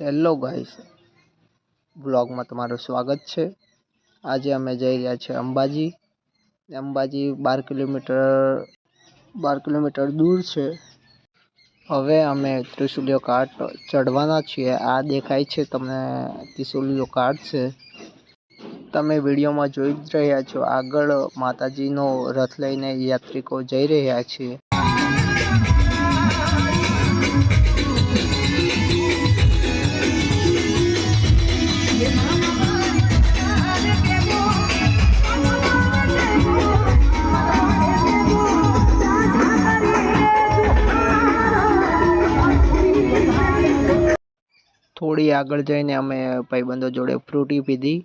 Hello guys. બ્લોગમાં તમારું સ્વાગત છે. આજે અમે જઈ રહ્યા છીએ અંબાજી. અંબાજી બાર કિલોમીટર બાર કિલોમીટર દૂર છે. હવે અમે ત્રિશુલિયો કાટ ચડવાના છીએ. આ દેખાય છે તમને ત્રિશુલિયો કાટ છે. તમે વિડીયોમાં જોઈ જ રહ્યા છો. આગળ માતાજીનો રથ લઈને યાત્રિકો જઈ રહ્યા છે. થોડી આગળ જઈને અમે ભાઈબંધો જોડે ફ્રૂટી પીધી.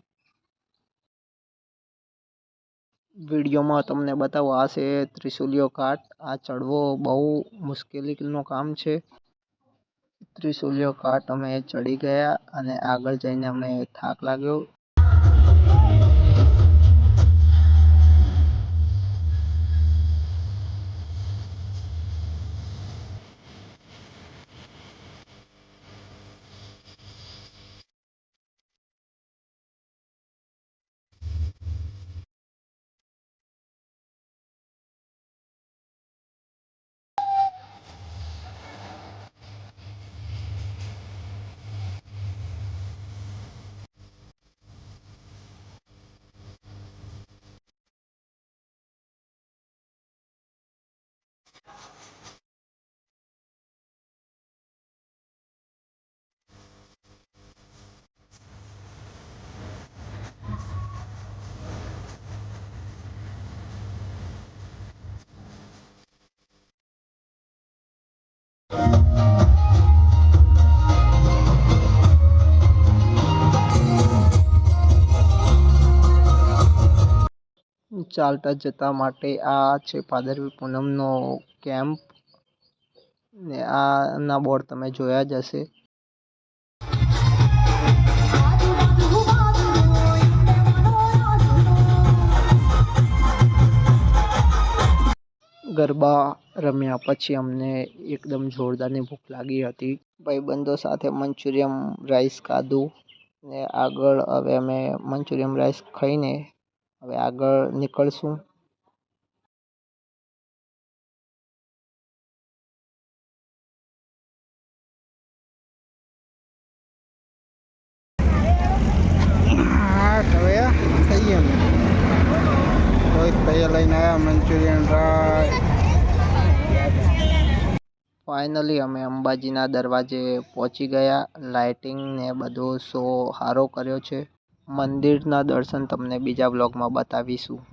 વિડીયોમાં તમને બતાવો, આ છે ત્રિશુલિયો ઘાટ આ ચડવો બહુ મુશ્કેલીનું કામ છે. ત્રિશુલિયો ઘાટ અમે ચડી ગયા અને આગળ જઈને અમને થાક લાગ્યો. ચાલતા જતા માટે આ છે ભાદરવી પૂનમનો કેમ્પ ને આના બોર્ડ તમે જોયા જ હશે. ગરબા રમ્યા પછી અમને એકદમ જોરદારની ભૂખ લાગી હતી. ભાઈબંધો સાથે મંચુરિયમ રાઈસ ખાધું ને આગળ હવે અમે મંચુરિયમ રાઈસ ખાઈને હવે આગળ નીકળશું હા હવે થઈ ગયા અમે રોહિત ભાઈએ લઈને આવ્યા મંચુરિયન ડ્રાય ફાઇનલી અમે અંબાજીના દરવાજે પહોંચી ગયા. લાઇટિંગ ને બધો શો સારો કર્યો છે. મંદિરના દર્શન તમને બીજા બ્લોગમાં બતાવીશું.